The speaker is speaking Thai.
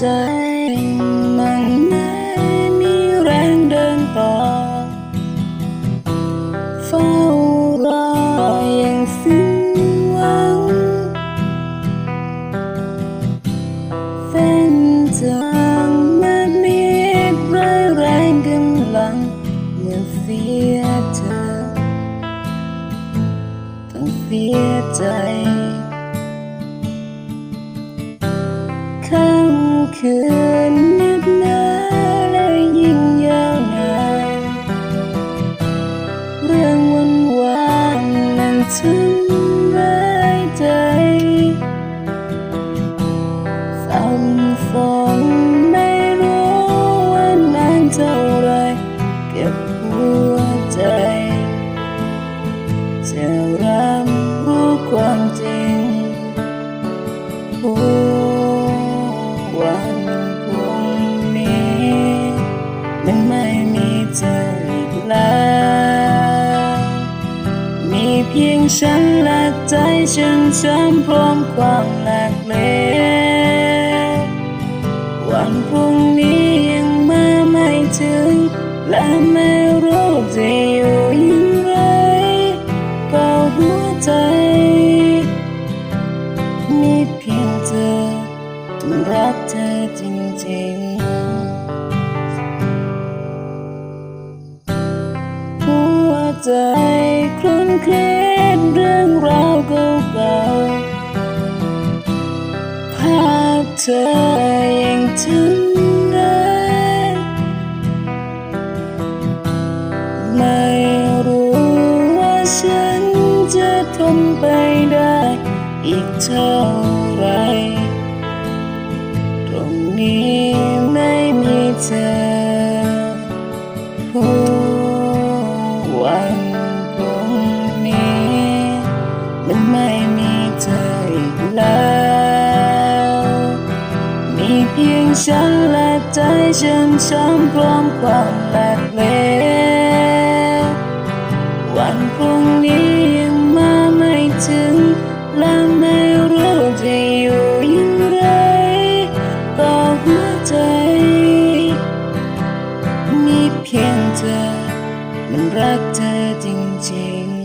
ใจ มันไม่มีแรงเดินต่อเฝ้ารออย่างสิ้นหวังเฟ้นจางมันมีแรงแรงกำลังเมื่อเสียเธอต้องเสียใจ คืนนึกหนาและยิ่งยาวนานเรื่องวันวานนั้นทำร้ายใจสับสนไม่รู้ว่านานเท่า ยงฉันและใจฉันช้ำพร้อมความหลากเหลววันพรุ่งนี้ยังมาไม่ถึง และไม่รู้จะอยู่ย่างไรก็หัวใจ มีเพียงเธอต้องรักเธอจริงๆ หัวใจคลุ้นเคล็ด ธอยังทำได้ ไม่รู้ว่าฉันจะทนไปได้ อีกเท่าไร ตรงนี้ไม่มีเธอ ฉันและใจฉันช้ำพร้อมความแบกเละวันพรุ่งนี้ยังมาไม่ถึง และไม่รู้จะอยู่ยังไรต่อหัวใจ มีเพียงเธอ มันรักเธอจริง